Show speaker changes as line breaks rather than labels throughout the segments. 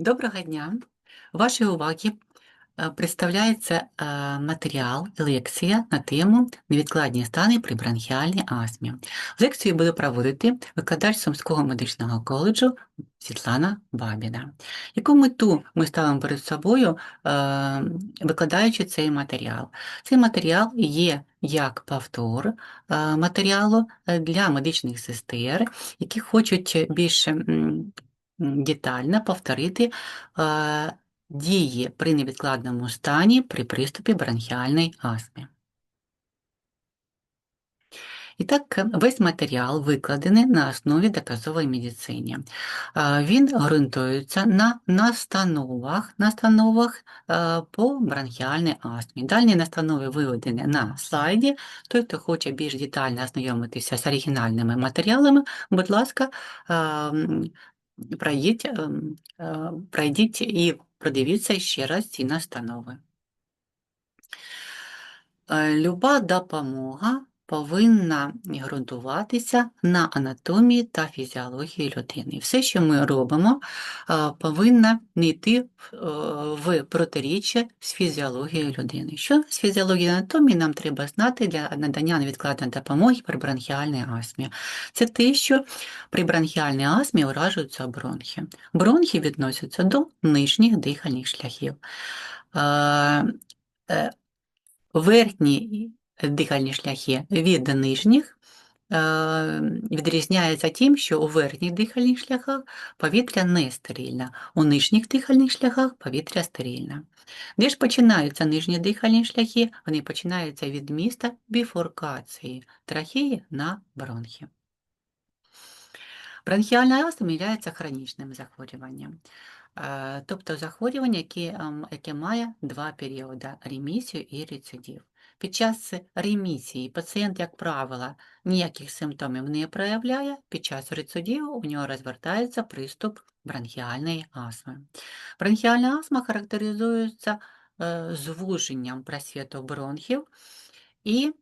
Доброго дня! Вашій увазі е, представляється е, матеріал, лекція на тему невідкладні стани при бронхіальній астмі. Лекцію буду проводити викладач Сумського медичного коледжу Світлана Бабіна. Яку мету ми ставимо перед собою, е, викладаючи цей матеріал? Цей матеріал є як повтор матеріалу для медичних сестер, які хочуть більше детально повторити е, дії при невідкладному стані при приступі бронхіальної астми. І так, весь матеріал викладений на основі доказової медицини. Е, він ґрунтується на настановах настановах е, по бронхіальній астмі. Дальні настанови виведені на слайді. Той, хто хоче більш детально ознайомитися з оригінальними матеріалами, будь ласка, пройдіть, е, пройдіть і продивіться ще раз ці настанови. Е, люба допомога повинна ґрунтуватися на анатомії та фізіології людини. Все, що ми робимо, повинно не йти в протиріччя з фізіологією людини. Що з фізіологією анатомії нам треба знати для надання невідкладної допомоги при бронхіальній астмі? Це те, що при бронхіальній астмі уражуються бронхи. Бронхи відносяться до нижніх дихальних шляхів. Е, верхні дихальні шляхи від нижніх е, відрізняється тим, що у верхніх дихальних шляхах повітря не стерильне, у нижніх дихальних шляхах повітря стерильне. Де ж починаються нижні дихальні шляхи? Вони починаються від міста біфуркації трахеї на бронхи. Бронхіальна астма є хронічним захворюванням. Е, тобто захворювання, ем, яке має два періоди ремісію і рецидив. Під час ремісії пацієнт, як правило, ніяких симптомів не проявляє, під час рецидиву у нього розвертається приступ бронхіальної астми. Бронхіальна астма характеризується е, звуженням просвіту бронхів, і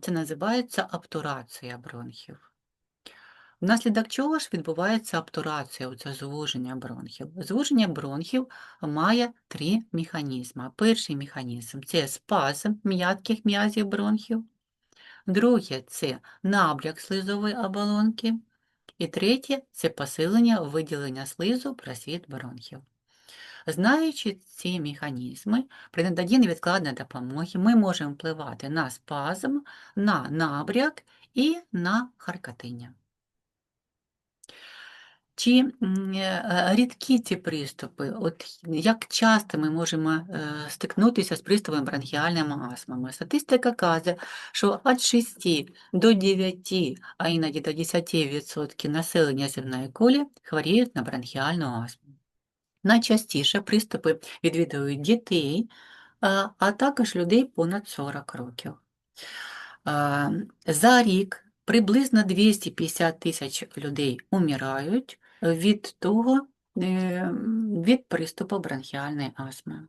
це називається обтурація бронхів. Внаслідок чого ж відбувається обтурація, оце звуження бронхів? Звуження бронхів має три механізми. Перший механізм це спазм м'яких м'язів бронхів, друге це набляк слизової оболонки, і третє це посилення виділення слизу просвіт бронхів. Знаючи ці механізми, при наданні невідкладної допомоги ми можемо впливати на спазм, на набряк і на харкотиння. Чи е, рідкі ці приступи? От Як часто ми можемо е, стикнутися з приступом бронхіальними астмами? Статистика каже, що від 6 до 9, а іноді до 10% населення земної кулі хворіють на бронхіальну астму. Найчастіше приступи відвідують дітей, а також людей понад 40 років. За рік приблизно 250 тисяч людей умирають від того, е, від приступу бронхіальної астми.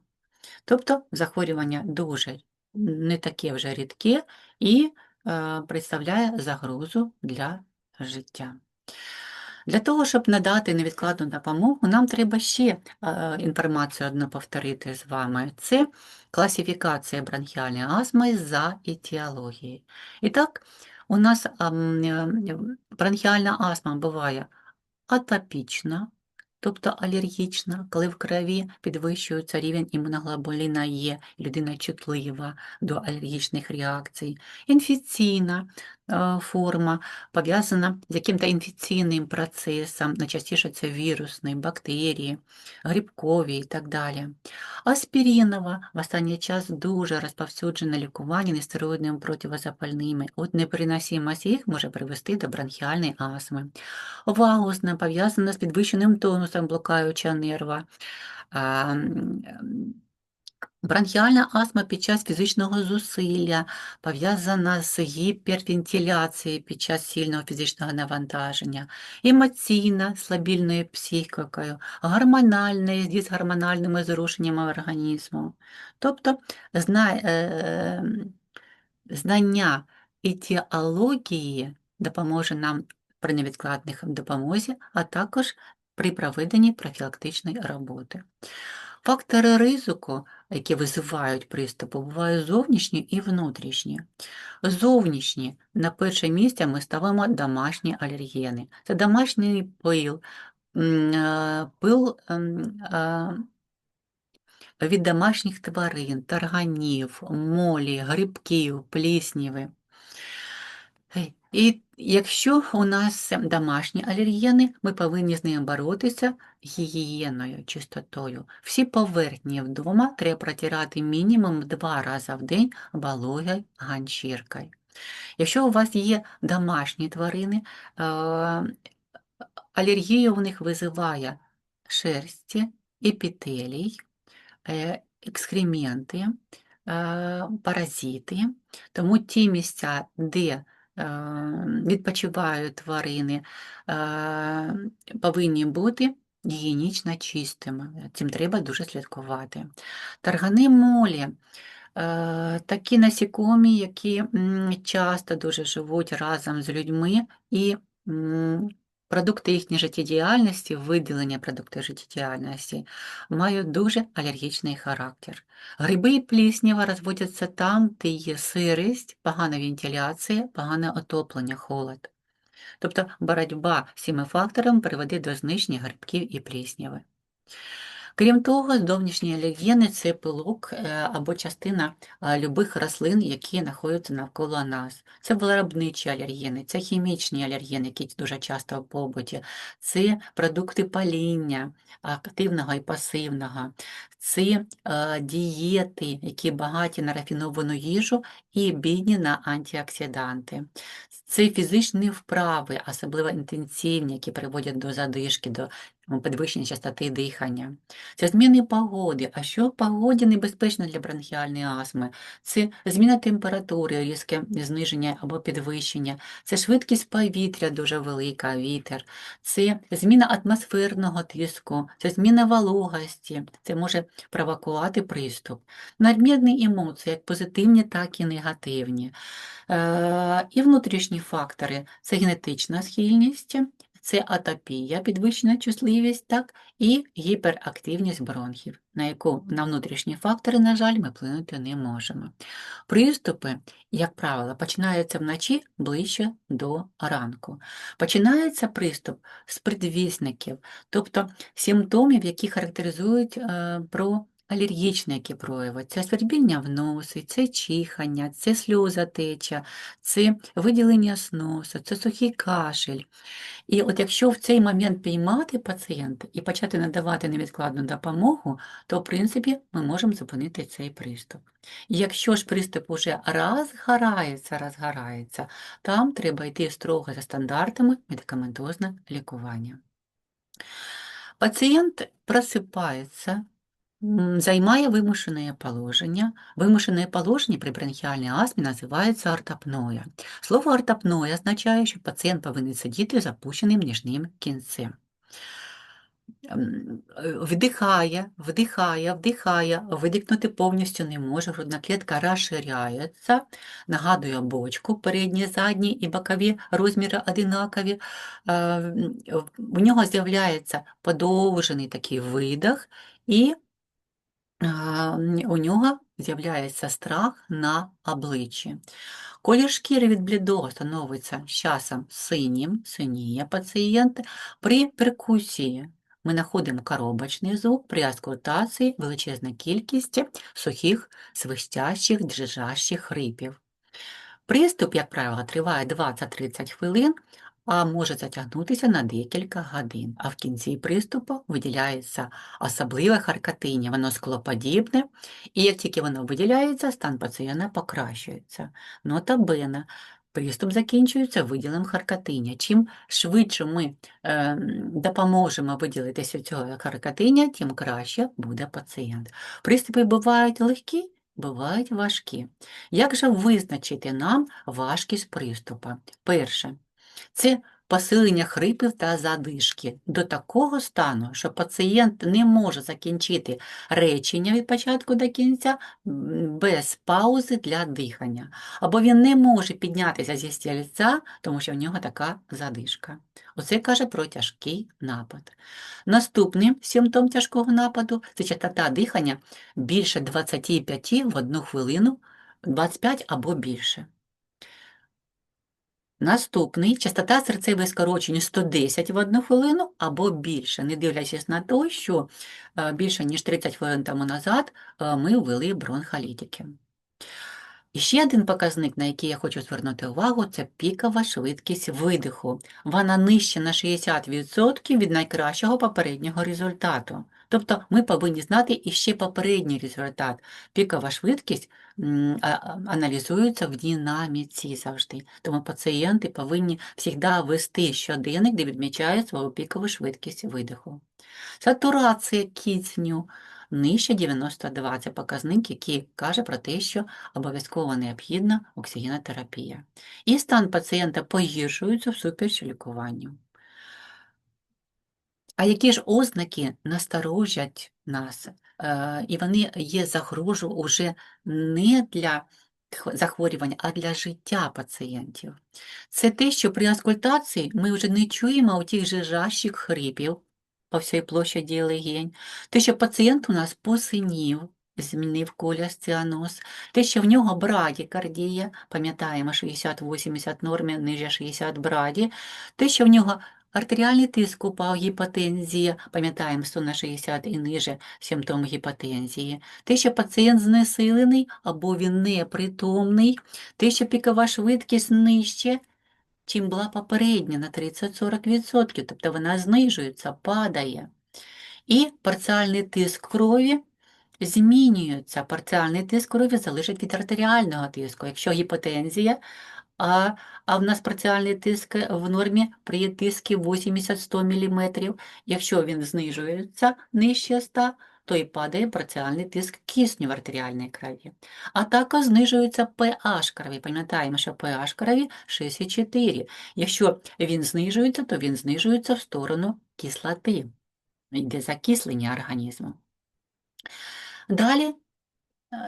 Тобто захворювання дуже не таке вже рідке і е, представляє загрозу для життя. Для того, щоб надати невідкладну допомогу, нам треба ще е, інформацію одну повторити з вами. Це класифікація бронхіальної астми за етіологією. І так, у нас бронхіальна астма буває атопічна, тобто алергічна, коли в крові підвищується рівень імуноглобуліна Е, людина чутлива до алергічних реакцій, інфекційна форма пов'язана з яким-то інфекційним процесом, найчастіше це вірусні, бактерії, грибкові і так далі. Аспірінова в останній час дуже розповсюджене лікування нестероїдними противозапальними. От непереносимость їх може привести до бронхіальної астми. Вагусна пов'язана з підвищеним тонусом блокаючого нерва. Бронхіальна астма під час фізичного зусилля пов'язана з гіпервентиляцією під час сильного фізичного навантаження, емоційна слабільною психікою, гормональна з дисгормональними зрушеннями організму. Тобто е, знання етіології допоможе нам при невідкладних допомозі, а також при проведенні профілактичної роботи. Фактори ризику, які визивають приступи, бувають зовнішні і внутрішні. Зовнішні на перше місце ми ставимо домашні алергени. Це домашній пил, е, пил е, від домашніх тварин, тарганів, молі, грибків, плісніви. І якщо у нас домашні алергени, ми повинні з ними боротися гігієною, чистотою. Всі поверхні вдома треба протирати мінімум два рази в день вологою ганчіркою. Якщо у вас є домашні тварини, е, алергію у них визиває шерсті, епітелій, е, екскременти, е, паразити, тому ті місця, де відпочивають тварини, повинні бути гігієнічно чистими. Цим треба дуже слідкувати. Таргани молі. Такі насікомі, які часто дуже живуть разом з людьми, і продукти їхньої життєдіяльності, виділення продуктів життєдіяльності мають дуже алергічний характер. Гриби і пліснява розводяться там, де є сирість, погана вентиляція, погане отоплення, холод. Тобто боротьба з цими факторами приводить до знищення грибків і плісняви. Крім того, зовнішні алергени – це пилок е, або частина е, любих рослин, які знаходяться навколо нас. Це виробничі алергени, це хімічні алергени, які дуже часто в побуті, це продукти паління, активного і пасивного, це е, дієти, які багаті на рафіновану їжу і бідні на антиоксиданти. Це фізичні вправи, особливо інтенсивні, які приводять до задишки, до підвищення частоти дихання. Це зміни погоди. А що в погоді небезпечно для бронхіальної астми? Це зміна температури, різке зниження або підвищення, це швидкість повітря дуже велика, вітер, це зміна атмосферного тиску, це зміна вологості, це може провокувати приступ. Надмірні емоції, як позитивні, так і негативні. Е, І внутрішні фактори це генетична схильність, це атопія, підвищена чутливість, так, і гіперактивність бронхів, на яку на внутрішні фактори, на жаль, ми вплинути не можемо. Приступи, як правило, починаються вночі ближче до ранку. Починається приступ з предвісників, тобто симптомів, які характеризують е, про алергічні які прояви. Це свербіння в носі, це чихання, це сльозотеча, це виділення з носу, це сухий кашель. І от якщо в цей момент піймати пацієнта і почати надавати невідкладну допомогу, то, в принципі, ми можемо зупинити цей приступ. Якщо ж приступ уже розгорається, розгорається, там треба йти строго за стандартами медикаментозного лікування. Пацієнт просипається, займає вимушене положення. Вимушене положення при бронхіальній астмі називається ортопноя. Слово ортопноя означає, що пацієнт повинен сидіти з опущеним ніжним кінцем. Ем, е, Вдихає, вдихає, вдихає, видихнути повністю не може, грудна клітка розширяється, нагадує бочку, передні, задні і бокові розміри одинакові. Е, м, В нього з'являється подовжений такий видих, і у нього з'являється страх на обличчі. Колір шкіри від блідого становиться з часом синім, синіє пацієнт. При перкусії ми знаходимо коробочний звук, при аскультації величезна кількість сухих, свистящих, дрижащих хрипів. Приступ, як правило, триває 20-30 хвилин, а може затягнутися на декілька годин. А в кінці приступу виділяється особливе харкотиння, воно склоподібне, і як тільки воно виділяється, стан пацієнта покращується. Нота бene. Приступ закінчується виділенням харкотиння. Чим швидше ми е, допоможемо виділитися цього харкотиння, тим краще буде пацієнт. Приступи бувають легкі, бувають важкі. Як же визначити нам важкість приступу? Перше, це посилення хрипів та задишки до такого стану, що пацієнт не може закінчити речення від початку до кінця без паузи для дихання, або він не може піднятися зі стільця, тому що в нього така задишка. Оце каже про тяжкий напад. Наступний симптом тяжкого нападу це частота дихання більше 25 в одну хвилину, 25 або більше. Наступний частота серцевої скорочення 110 в одну хвилину або більше, не дивлячись на те, що е, більше ніж 30 хвилин тому назад е, ми ввели бронхолітики. І ще один показник, на який я хочу звернути увагу, це пікова швидкість видиху. Вона нижче на 60% від найкращого попереднього результату. Тобто ми повинні знати іще попередній результат. Пікова швидкість аналізується в динаміці завжди. Тому пацієнти повинні завжди вести щоденник, де відмічають свою пікову швидкість видиху. Сатурація кисню нижче 92 це показник, який каже про те, що обов'язково необхідна оксигенотерапія. І стан пацієнта погіршується всупереч лікуванню. А які ж ознаки насторожать нас? Е, і вони є загрожу уже не для захворювань, а для життя пацієнтів. Це те, що при аскультації ми вже не чуємо у тих же жащих хрипів по всій площаді легень, те, що пацієнт у нас посинів, змінив колір ціаноз, те, що в нього брадікардія, пам'ятаємо, 60-80 нормі, ниже 60 браді, те, що в нього Артеріальний тиск упав, гіпотензія, пам'ятаємо 100 на 60 і ниже симптом гіпотензії, те, що пацієнт знесилений або він непритомний, те, що пікова швидкість нижче, чим була попередня на 30-40%, тобто вона знижується, падає. І парціальний тиск крові змінюється. Парціальний тиск крові залежить від артеріального тиску. Якщо гіпотензія, а а в нас парціальний тиск в нормі при тиску 80-100 мм. Якщо він знижується нижче 100, то і падає парціальний тиск кисню в артеріальній крові. А також знижується pH крові. Пам'ятаємо, що pH крові 6,4. Якщо він знижується, то він знижується в сторону кислоти, йде закислення організму. Далі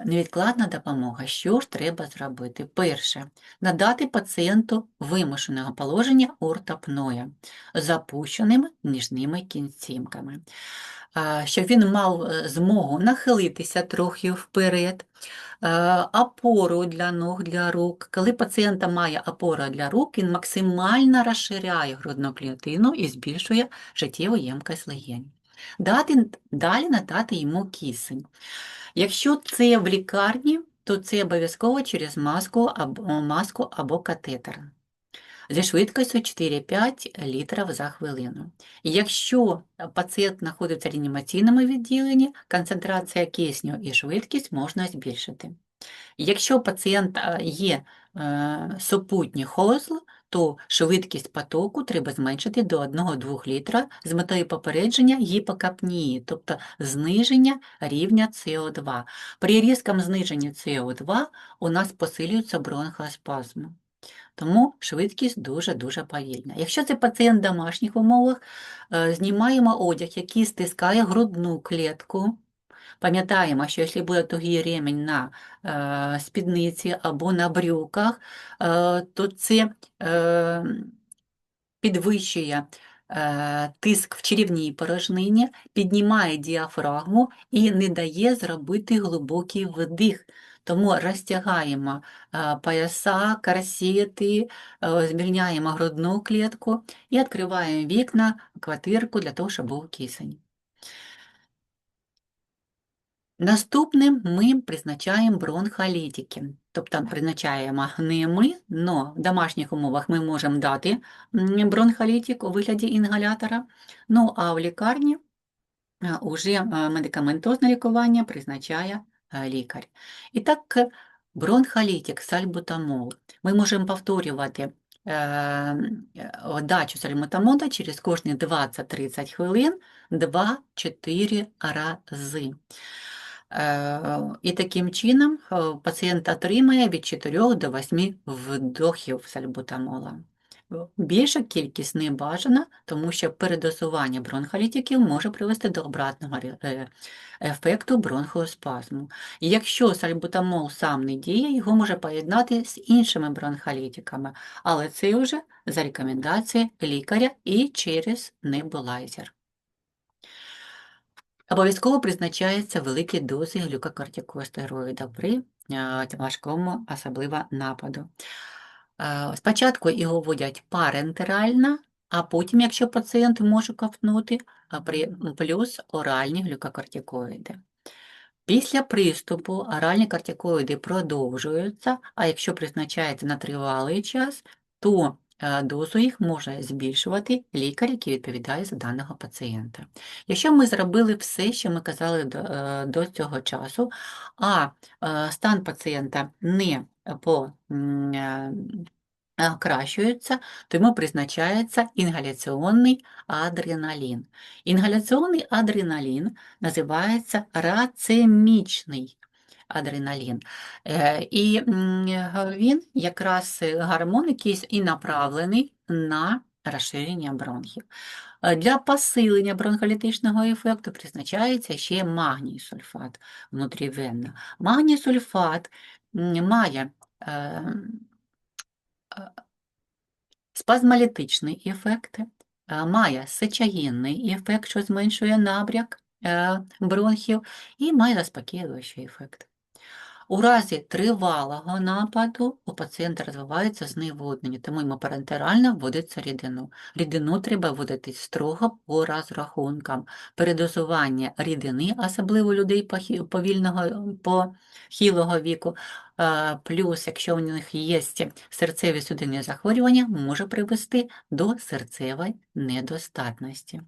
невідкладна допомога. Що ж треба зробити? Перше, надати пацієнту вимушеного положення ортопноя запущеними ніжними кінцівками, щоб він мав е, змогу нахилитися трохи вперед, опору для ног, для рук. Коли пацієнта має опору для рук, він максимально розширяє грудну клітину і збільшує життєву ємкость легень. Далі надати йому кисень. Якщо це в лікарні, то це обов'язково через маску або, маску або катетер зі швидкістю 4-5 літрів за хвилину. якщо пацієнт знаходиться в реанімаційному відділенні, концентрація кисню і швидкість можна збільшити. Якщо пацієнт є е, супутній хозл, то швидкість потоку треба зменшити до 1-2 літра з метою попередження гіпокапнії, тобто зниження рівня СО2. При різкому зниженні СО2 у нас посилюється бронхоспазм. Тому швидкість дуже-дуже повільна. Якщо це пацієнт в домашніх умовах, е, знімаємо одяг, який стискає грудну клітку. Пам'ятаємо, що якщо буде тугий ремінь на е, спідниці або на брюках, е, то це е, підвищує е, тиск в черівній порожнині, піднімає діафрагму і не дає зробити глибокий вдих. Тому розтягаємо е, пояса, корсети, е, звільняємо грудну клітку і відкриваємо вікна, квартирку для того, щоб був кисень. Наступним ми призначаємо бронхолітики, тобто призначаємо не ми, але в домашніх умовах ми можемо дати бронхолітик у вигляді інгалятора, ну а в лікарні вже медикаментозне лікування призначає лікар. І так, бронхолітик, сальбутамол. Ми можемо повторювати дачу сальбутамола через кожні 20-30 хвилин 2-4 рази. Е, і таким чином е, пацієнт отримає від 4 до 8 вдохів сальбутамола. більша кількість не бажана, тому що передозування бронхолітиків може привести до обратного е, ефекту бронхоспазму. Якщо сальбутамол сам не діє, його може поєднати з іншими бронхолітиками, але це вже за рекомендацією лікаря і через небулайзер. Обов'язково призначаються великі дози глюкокортикостероїда при важкому особливо нападу. Спочатку його вводять парентерально, а потім, якщо пацієнт може ковтнути, плюс оральні глюкокортикоїди. Після приступу оральні кортикоїди продовжуються, а якщо призначається на тривалий час, то дозу їх може збільшувати лікар, який відповідає за даного пацієнта. Якщо ми зробили все, що ми казали до, е, цього часу, а е, стан пацієнта не е, покращується, тому призначається інгаляційний адреналін. Інгаляційний адреналін називається рацемічний адреналін. Е, І він якраз е, гормон якийсь і направлений на розширення бронхів. Е, Для посилення бронхолітичного ефекту призначається ще магній сульфат внутрівенно. Магній сульфат має спазмолітичний ефект, має сечогінний ефект, що зменшує набряк бронхів, і має заспокоюючий ефект. У разі тривалого нападу у пацієнта розвивається зневоднення, тому йому парентерально вводиться рідину. Рідину треба вводити строго по розрахункам. Передозування рідини, особливо людей повільного похилого віку, е, плюс, якщо у них є серцеві судинні захворювання, може привести до серцевої недостатності.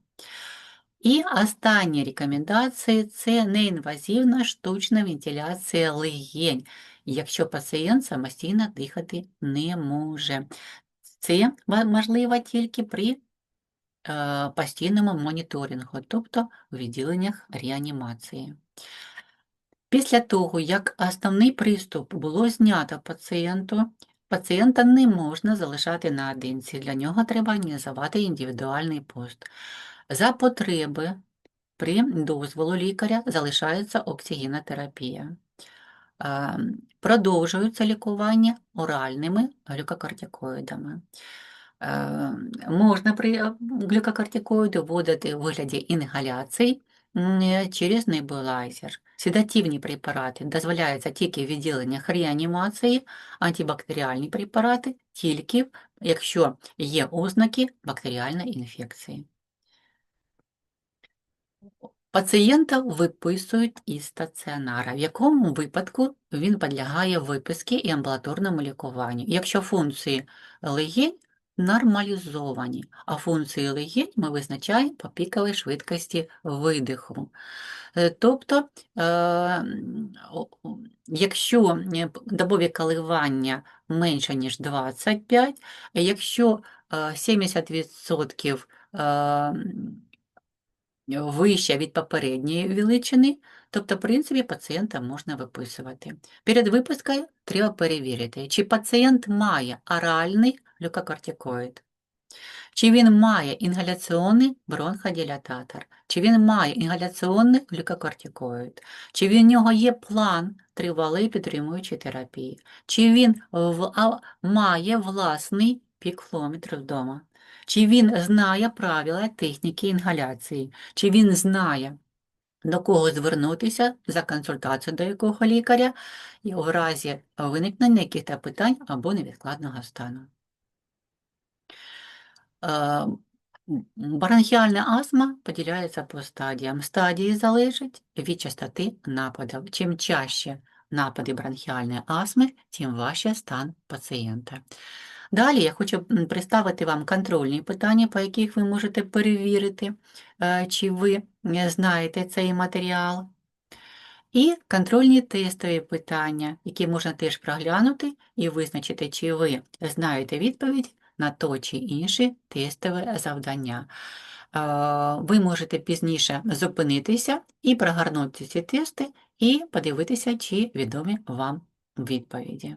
І останні рекомендації це неінвазивна штучна вентиляція легень, якщо пацієнт самостійно дихати не може. Це можливо тільки при е, постійному моніторингу, тобто в відділеннях реанімації. Після того, як основний приступ було знято пацієнту, пацієнта не можна залишати наодинці. Для нього треба організувати індивідуальний пост. За потреби при дозволу лікаря залишається оксигенотерапія. Продовжується лікування оральними глюкокортикоїдами. Можна при е, глюкокортикоїду вводити у вигляді інгаляцій через небулайзер. Седативні препарати дозволяються тільки в відділеннях реанімації, антибактеріальні препарати тільки якщо є ознаки бактеріальної інфекції. Пацієнта виписують із стаціонара, в якому випадку він підлягає виписці і амбулаторному лікуванню. Якщо функції легень нормалізовані, а функції легень ми визначаємо по піковій швидкості видиху. Е, Тобто, е, якщо е, добові коливання менше, ніж 25, якщо е, 70% е, м, вища від попередньої величини, тобто, в принципі, пацієнта можна виписувати. Перед випискою треба перевірити, чи пацієнт має оральний глюкокортикоїд, чи він має інгаляційний бронходилататор, чи він має інгаляційний глюкокортикоїд, чи в нього є план тривалої підтримуючої терапії, чи він має власний пікфлометр вдома, чи він знає правила техніки інгаляції, чи він знає, до кого звернутися за консультацією до якого лікаря і в разі виникнення якихось питань або невідкладного стану. Е, Бронхіальна астма поділяється по стадіям. Стадії залежать від частоти нападів. Чим чаще напади бронхіальної астми, тим важче стан пацієнта. Далі я хочу представити вам контрольні питання, по яких ви можете перевірити, е, чи ви е, знаєте цей матеріал. І контрольні тестові питання, які можна теж проглянути і визначити, чи ви знаєте відповідь на то чи інше тестове завдання. Е, Ви можете пізніше зупинитися і прогорнути ці тести, і подивитися, чи відомі вам відповіді.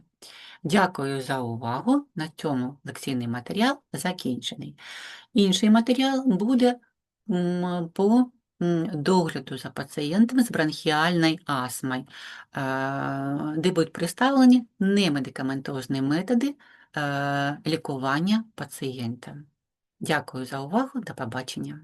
Дякую за увагу. На цьому лекційний матеріал закінчений. Інший матеріал буде по догляду за пацієнтом з бронхіальною астмою, е, де будуть представлені немедикаментозні методи е, лікування пацієнта. Дякую за увагу. До побачення.